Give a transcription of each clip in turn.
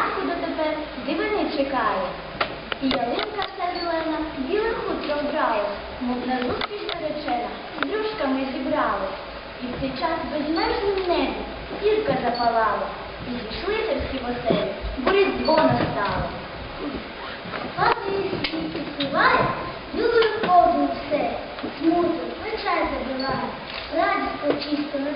щоранку дотепер дивини чекає. І ялинка вся зелена, біле хутро вбрала, мов на зустріч наречена, з дружками зібралась. І в цей час в безмежнім небі зірка запалала, і зійшли терські в оселі, бо різдво настало. Падає світ співає, любою кожну все, смуток, печаль забиває, радість почисто на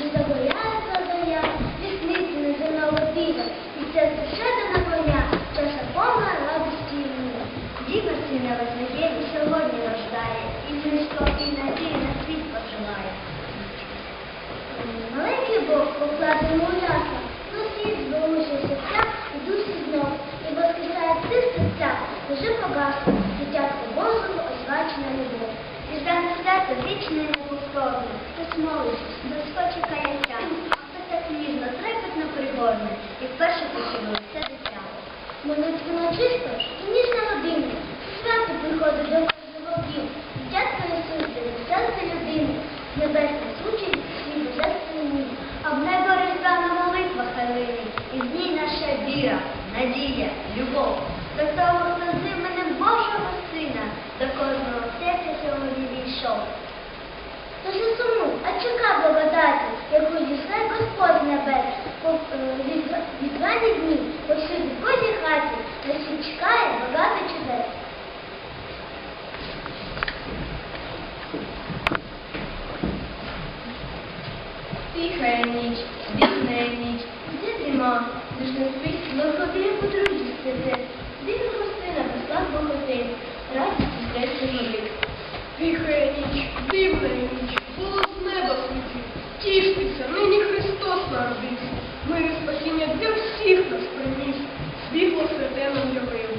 Не загоряє зоря, вісниці неземного дива, і це душети на коня, чаша радості і мира. Діва сина визнає і сьогодні і і надії на світ поживає. Маленький Бог покладено у на світ зберучий серця, і душі знов, і воскресає в цих серцях, уже погасло, дитятко Божого освячена любов. Різдвяне свято вічне і неповторне, хтось молиться, хтось хоче каяття, а хтось так ніжно, трепетно пригорне, і вперше почує це дитя. Молитвено чисто і ніжна родина, свято приходить до кожного дім, дитятко Ісусе, серця людини, небесна сучить і божественні, а в небо різдвяна молитва хайлині, і в ній наша віра, надія, любов. До того, хто з іменем Божого Сина до кожного серця сьогодні війшов. Лише суму, а чека благодаті, яку дійшла Господь небес, е, від рані дні, по всій кожній хаті, нас чекає багато чудес. Тиха ніч, бідна ніч, де трима, де ж не спить, лохотин по другі сиде, дивного сина послав Боготин, радість і здається молитв. Ніч, дивна ніч, тішиться, нині Христос народився, мир і спасіння для всіх нас приніс, світло святе нам явив.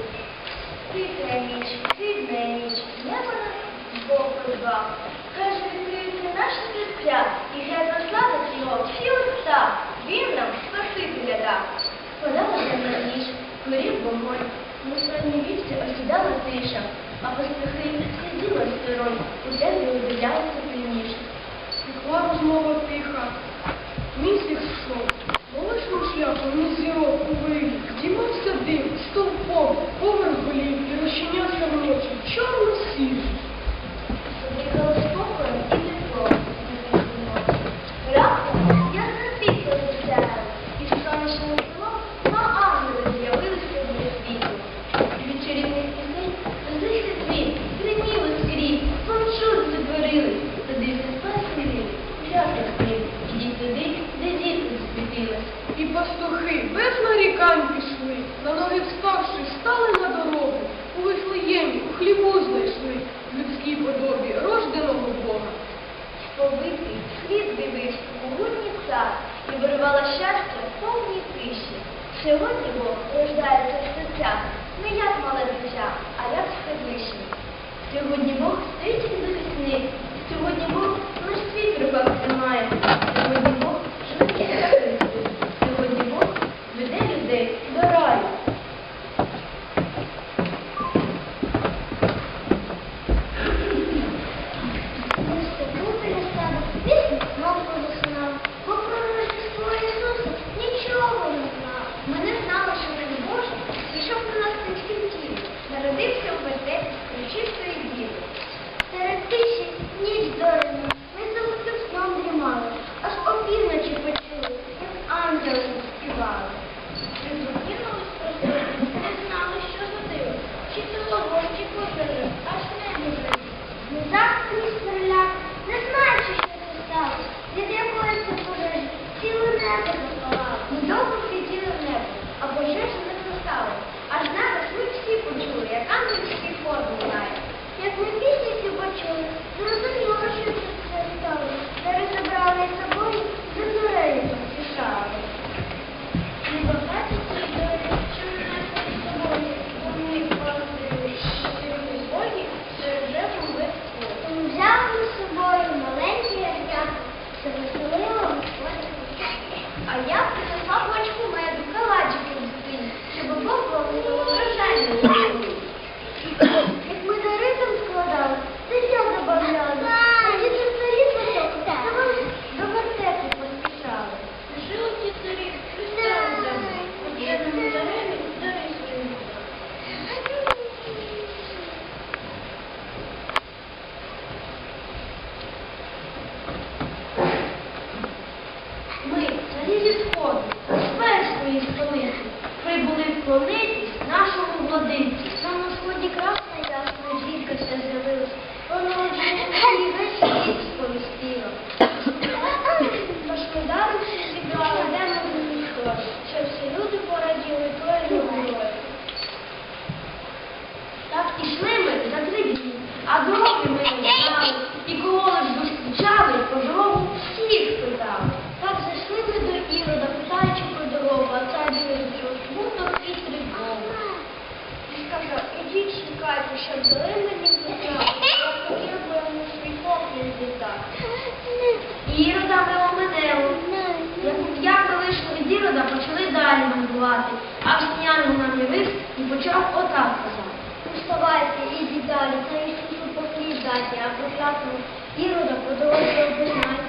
знаєте, або власне ірода подалося обізнати.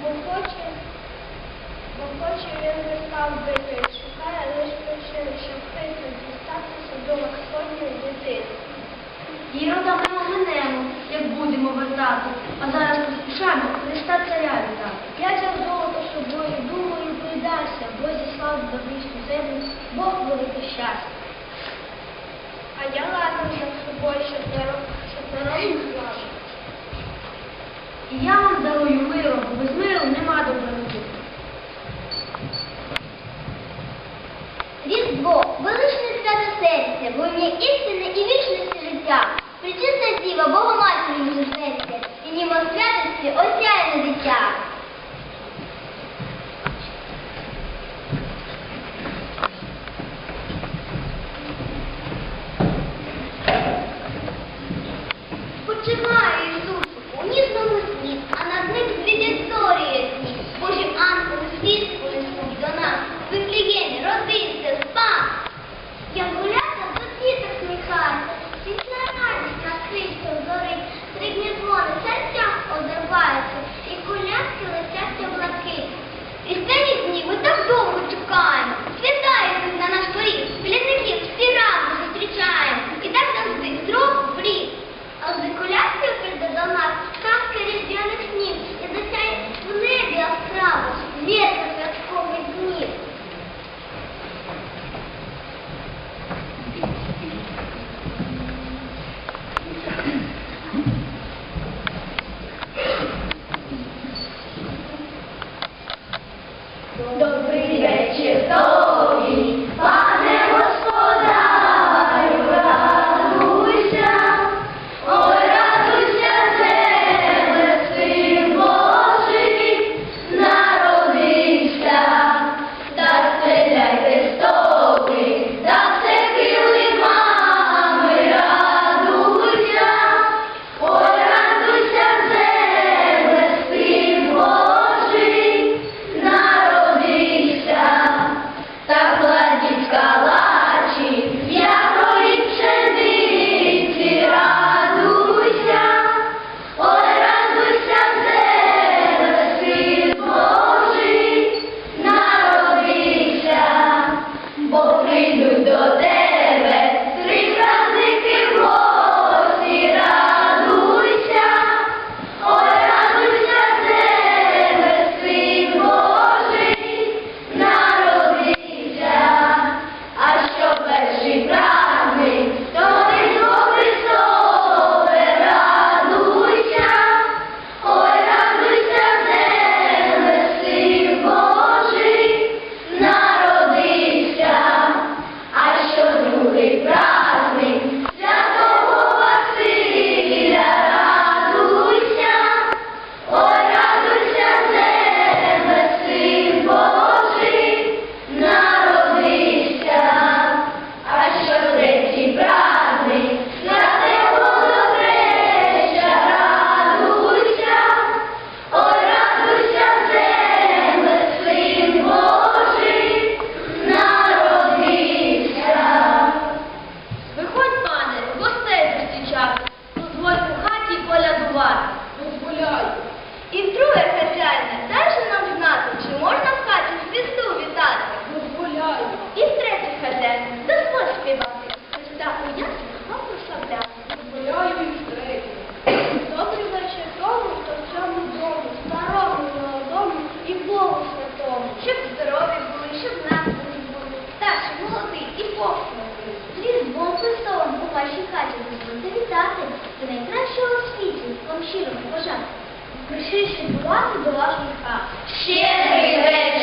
Бо хоче, бо хоче він не став бити, шукає лише причини, щоб хитро дістатися до Господньої дитини. Ірода ми оглянемо, як будемо вертати, а зараз поспішаємо листа царя вітати. Я взяв золото собою, думаю, придався, бо зіслав до вічну землю, Бог велике щастя. А я ладно з собою, щоб не старою владою. І я вам дарую миру, бо без миру нема доброти. Різдво, величне свято серце, бо ім'я істини і вічності життя. Причиста діва, Богоматері міжесердя, і німо святості осяяне дитя. час. Пришище була і була жінка. Щедрий.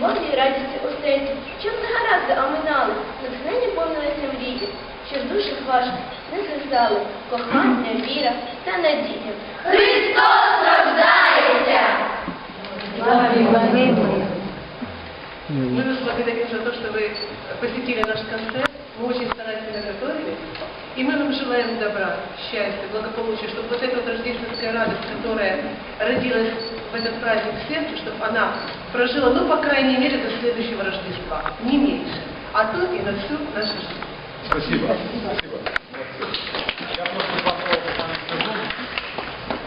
любовній радісті осеті, щоб негаразди оминали, натхнені повнилися мрії, що в душах ваших не згасали кохання, віра та надія. Христос рождається! Славі Мы же благодарим за то, что вы посетили наш концерт. Мы очень старательно готовились. И мы вам желаем добра, счастья, благополучия, чтобы вот эта вот рождественская радость, которая родилась в этот праздник смерти, чтобы она прожила, ну, по крайней мере, до следующего Рождества, не меньше. А то и на всю нашу жизнь. Спасибо. Спасибо. Я просто попробую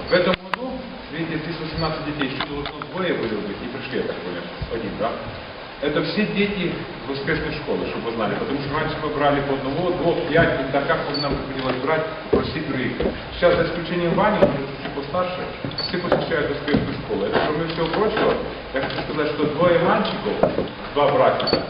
В этом году, видите, 318 детей, чудо вот двое были быть, не пришли, я так понимаю, один, да? Это все дети в успешной школе, чтобы вы знали, потому что раньше мы брали по одного, двух, пять, когда как нам приходилось брать, просить других. Сейчас, за исключением Вани, он чуть постарше, все посещают успешную школу. Это, кроме всего прочего, я хочу сказать, что двое мальчиков, два братика,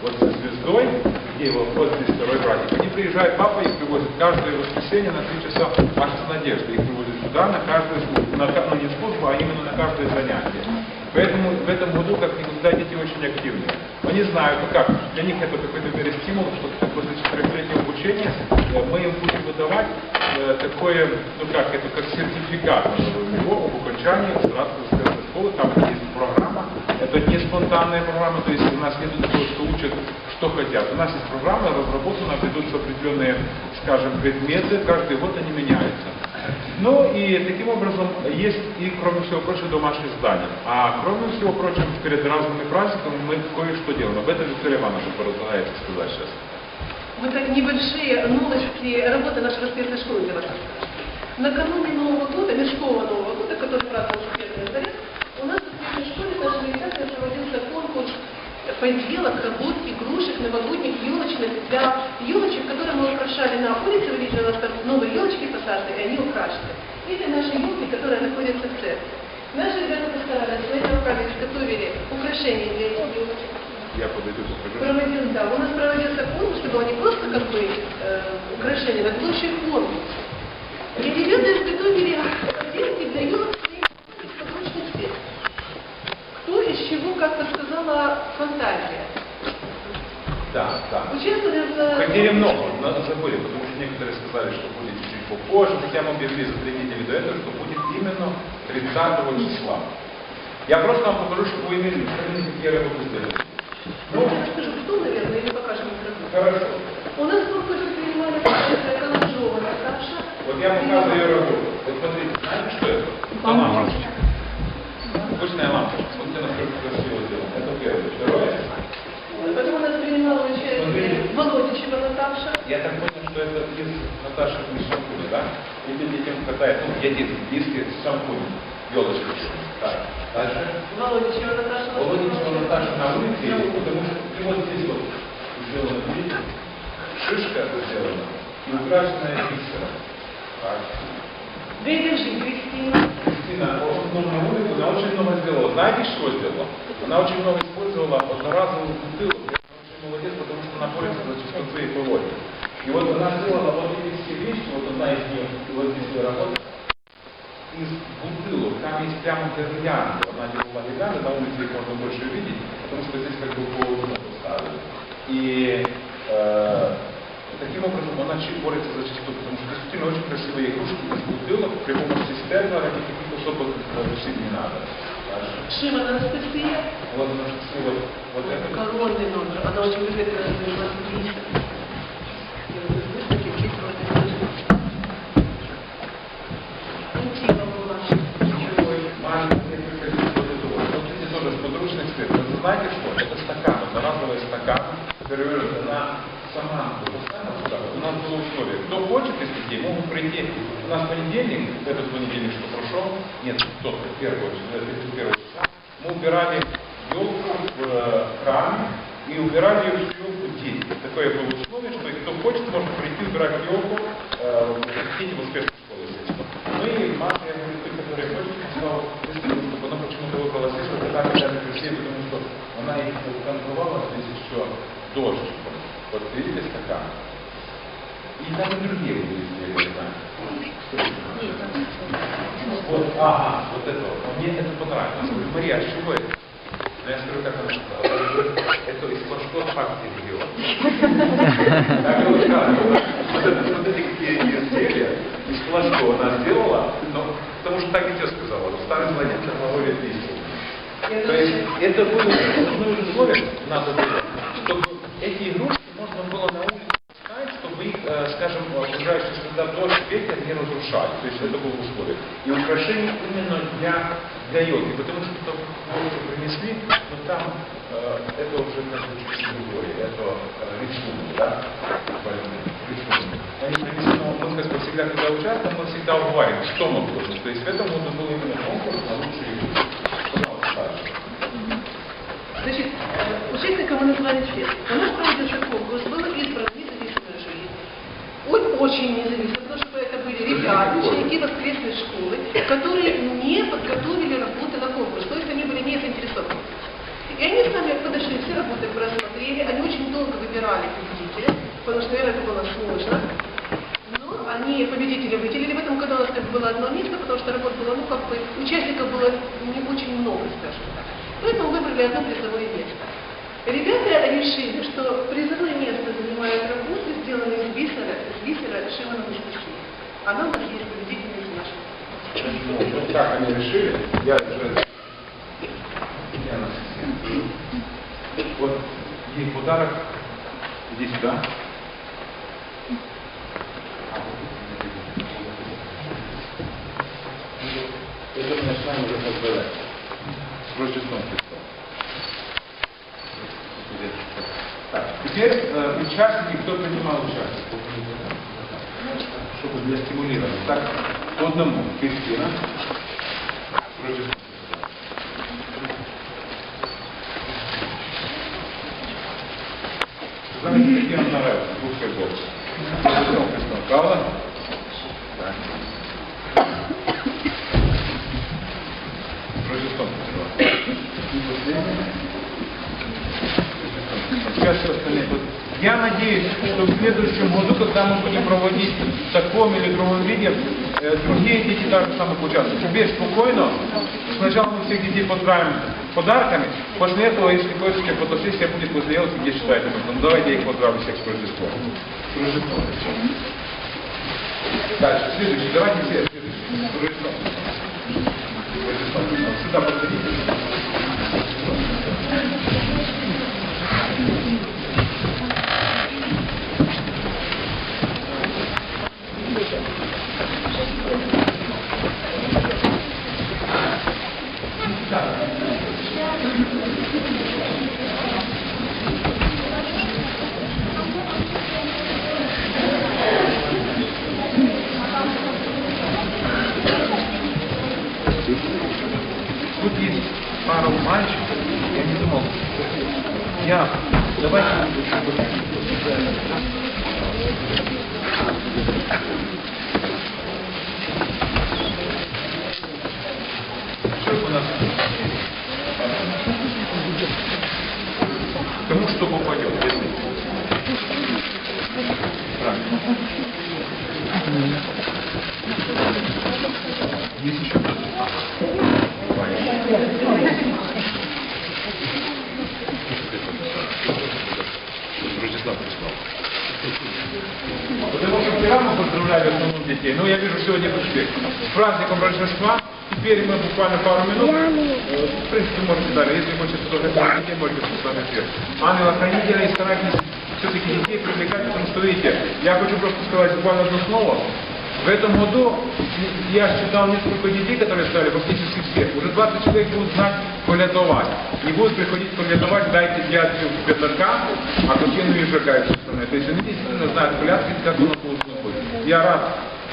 вот со звездой, где его вот здесь второй братик, они приезжают, папа их привозит каждое воскресенье на три часа аж с надеждой. Их привозят сюда на каждую службу, на, ну не службу, а именно на каждое занятие. Поэтому в этом году, как никогда, дети очень активные. Они знают, ну как, для них это какой-то мере стимул, что после четырехлетнего обучения э, мы им будем выдавать э, такое, ну как, это как сертификат его об окончании Саратовской успешной школы. Там есть программа, это не спонтанная программа, то есть у нас нет такого, что учат, что хотят. У нас есть программа, разработана, ведутся определенные, скажем, предметы, каждый год они меняются. Ну и таким образом есть и, кроме всего прочего, домашние задания. А кроме всего прочего, перед разными праздниками мы кое-что делаем. Об этом Виктория Ивановна постарается сказать сейчас. Вот так небольшие новости работы нашей воскресной школы для вас расскажу. Накануне Нового года, мирского Нового года, который праздновался в Первый Заряд, Поделок, работ, игрушек, новогодних, елочных, для елочек, которые мы украшали на улице, вы видели, у нас там новые елочки посажены, и они украшены. Или наши елки, которые находятся в церкви. Наши ребята постарались, своими руками изготовили украшения для этих елочек. Я подойду. Проводил, да, у нас проводился конкурс, это было не просто как бы э, украшение, это был еще и конкурс. И ребята изготовили поделки для елок из подручных средств. Кто из чего, как подсказала фантазия. Да, да. Участвовали в... Хотели много, но забыли, потому что некоторые сказали, что будет чуть попозже, хотя мы объявили за три недели до этого, что будет именно 30 числа. Я просто вам покажу, чтобы вы имели представление, какие работы сделали. Ну, я расскажу, кто, наверное, или покажем микрофон. Хорошо. У нас в конкурсе принимали Каланжова Наташа. Вот я вам показываю ее работу. Вот смотрите, знаете, что это? Это лампочка. Обычная лампочка. Она как красиво сделана. Это первое. Второе. Потом у нас принимала участие Смотрите. Володичева Наташа. Я так понял, что это из Наташи из шампуня, да? Или детям катает, ну, я детям, диски с шампунем. Елочки. Так. Дальше. Володичева Наташа. Володечка Наташа на улице, потому что и вот здесь вот сделано, видите? Шишка сделана и украшенная бисером. Так. Держи, Кристина. Кристина, ну, на улице, она очень много сделала. Знаете, что сделала? Она очень много использовала одноразовую бутылку. Она очень молодец, потому что она борется за чистоту и поводит. И вот она сделала вот эти все вещи, вот одна из них, вот здесь ее работа, из бутылок. Там есть прямо гирлянды. Она делала гирлянды, на улице их можно больше видеть, потому что здесь как бы по поставили. И э, таким образом она борется за чистоту, потому что действительно очень красивые игрушки из бутылок при помощи стерна, ради каких особых решить не надо. Шива Анастасия. Вот вот, вот это. Коронный номер. Она очень любит э, заниматься бисером. И вот из выставки бисером это Антива была. Маленький несколько лет вот это вот. Вот эти тоже с подручных средств. Вы знаете что? Это стакан, одноразовый стакан, перевернутый на саманку. Вот самое сюда. У нас было условие. Кто хочет из детей, могут прийти. У нас понедельник, этот понедельник, что прошел, нет, тот, первого, числа, 31 числа, мы убирали елку в э, храме и убирали ее всю елку дети. Такое было условие, что кто хочет, может прийти убирать елку э, в дети в успешной школе, естественно. Ну и Маша, я говорю, ты, которая хочет, сказала, действительно, чтобы она почему-то выбрала здесь, вот так даже красиво, потому что она их контролировала здесь еще дождь. Вот видите стакан? И там и другие были изделия, я знаю. Что это? Вот, ага, вот это вот. Мне это понравилось. Я говорю, Мария, а чего это? Ну, я скажу, как она сказала. Она говорит, Это из флажков партии региона. Так вот. Вот эти какие изделия из флажков она сделала, но потому что так и тебе сказала, что старый злодей говорит письма. То есть это было основное условие, надо было, чтобы эти игрушки можно было на улице ставить, чтобы их, э, скажем, среда дождь, ветер не разрушали. То есть это было условие. И украшение именно для, для йоги, потому что то, мы уже принесли, но там э, это уже как бы чуть другое, это э, рисунок, да? Рисунок. Они принесли, но всегда, когда участвуем, мы всегда уговариваем, что мы должны. То есть в этом году был именно конкурс на лучшие Саша. Значит, э, участников мы назвали честно. У нас проводился конкурс, было избрано независимое жюри. Ой, очень независимо, потому что это были ребят, ученики воскресной школы, которые не подготовили работы на конкурс, то есть они были не заинтересованы. И они сами подошли, все работы просмотрели, они очень долго выбирали победителя, потому что, наверное, это было сложно. Но они победителя выделили. В этом году у нас как бы было одно место, потому что работ было, ну, как бы, участников было не очень много, скажем так. Поэтому выбрали одно призовое место. Ребята решили, что призовое место занимают работы, сделанные из бисера, из бисера шиваного стихи. Она у нас есть победительница из нашего. Ну, так они решили. Я уже... Я на сцене. Вот ей подарок. Иди сюда. Это мы начинаем уже поздравлять. С Рождеством Христом. Так, теперь э, участники, кто принимал участие, чтобы для стимулирования. Так, по одному. Кристина. Рождеством Знаете, какие нам нравятся? Русская голос. Рождеством Христом. Правда? Так. С Рождеством Христом. И последнее. Сейчас все остальные. Вот Я надеюсь, что в следующем году, когда мы будем проводить в таком или другом виде, э, другие дети также самых участвуют. Теперь спокойно. Сначала мы всех детей поздравим подарками. После этого, если хотите, фотосессия будет возле Елки, где считаете нужно. Ну давайте я их поздравлю всех с Рождеством. С Рождеством. Дальше, следующий. Давайте все следующий. С Рождеством. С Рождеством. Сюда подходите. Тут есть пару мальчиков, я не думал. Я, давайте в основном детей, но я вижу, сегодня пришли. С праздником Рождества. Теперь мы буквально пару минут, э, в принципе, можете далее, если хотите фотографировать детей, можете с вами эфир. Ангела-хранителя и старайтесь все-таки детей привлекать, потому что, видите, я хочу просто сказать буквально одно слово. В этом году я считал несколько детей, которые стали практически все. Уже 20 человек будут знать колядовать. Не будут приходить колядовать, дайте дядю пятака, а котину ежака и все. То есть они действительно знают колядки, как оно должно быть. Я рад,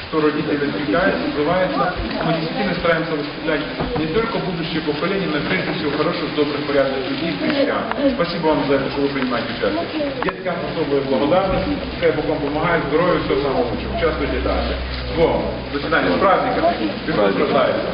что родители отвлекаются, сбываются. Мы действительно стараемся воспитать не только будущее поколение, но прежде всего хороших, добрых, порядных людей, христиан. Спасибо вам за это, что вы принимаете участие. Деткам особая благодарность. Пускай Бог вам помогает, здоровья, всего самого лучшего. Участвуйте дальше. С Богом. До свидания. С праздником. Христос рождается.